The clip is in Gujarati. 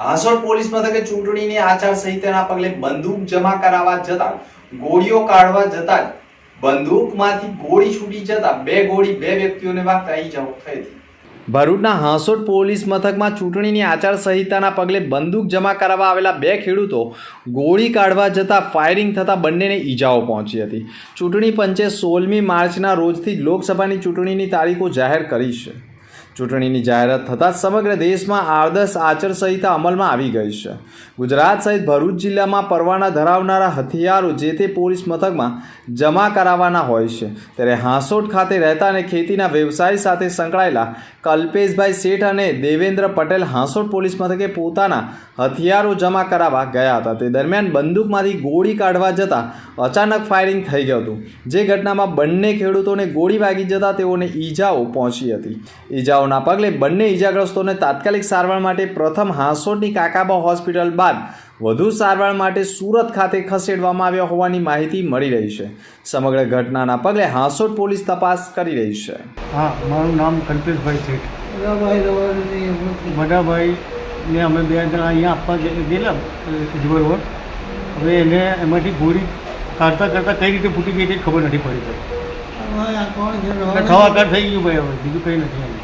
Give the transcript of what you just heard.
હાંસોડ પોલીસ મથકે ચૂંટણીની આચારસંહિતાના પગલે બંદૂક જમા કરાવવા જતા, ગોળીઓ કાઢવા જતા બંદૂકમાંથી ગોળી છૂટી જતા બે ગોળી બે વ્યક્તિઓને વાગતા ઈજાઓ થઈ હતી. ભરૂચના હાંસોડ પોલીસ મથકમાં ચૂંટણીની આચારસંહિતાના પગલે બંદૂક જમા કરાવવા આવેલા બે ખેડૂતો ગોળી કાઢવા જતાં ફાયરિંગ થતાં બંનેને ઈજાઓ પહોંચી હતી. ચૂંટણી પંચે સોળમી માર્ચના રોજથી લોકસભાની ચૂંટણીની તારીખો જાહેર કરી છે. ચૂંટણીની જાહેરાત થતાં સમગ્ર દેશમાં આદર્શ આચારસંહિતા અમલમાં આવી ગઈ છે. ગુજરાત સહિત ભરૂચ જિલ્લામાં પરવાના ધરાવનારા હથિયારો જે તે પોલીસ મથકમાં જમા કરાવવાના હોય છે. ત્યારે હાંસોટ ખાતે રહેતા અને ખેતીના વ્યવસાય સાથે સંકળાયેલા કલ્પેશભાઈ શેઠ અને દેવેન્દ્ર પટેલ હાંસોટ પોલીસ મથકે પોતાના હથિયારો જમા કરાવવા ગયા હતા. તે દરમિયાન બંદૂકમાંથી ગોળી કાઢવા જતાં અચાનક ફાયરિંગ થઈ ગયું હતું. જે ઘટનામાં બંને ખેડૂતોને ગોળી વાગી જતાં તેઓને ઈજાઓ પહોંચી હતી. ઈજાઓના પગલે બંને ઈજાગ્રસ્તોને તાત્કાલિક સારવાર માટે પ્રથમ હાંસોડની કાકાબા હોસ્પિટલ બાદ વધુ સારવાર માટે સુરત ખાતે ખસેડવામાં આવ્યા હોવાની માહિતી મળી રહી છે. સમગ્ર ઘટનાના પગલે હાંસોડ પોલીસ તપાસ કરી રહી છે. હા મારું નામ કલ્પેશભાઈ શેઠ. બધાભાઈ તમારી ને અમે બે જણા અહીંયા આપવા ગયેલા રોડ હવે એને એમાંથી ગોળી કાઢતા કાઢતા કઈ રીતે ફૂટી ગઈ તે ખબર નથી પડી. છે? ઠવાકાર થઈ ગયું ભાઈ હવે બીજું કંઈ નથી એમ.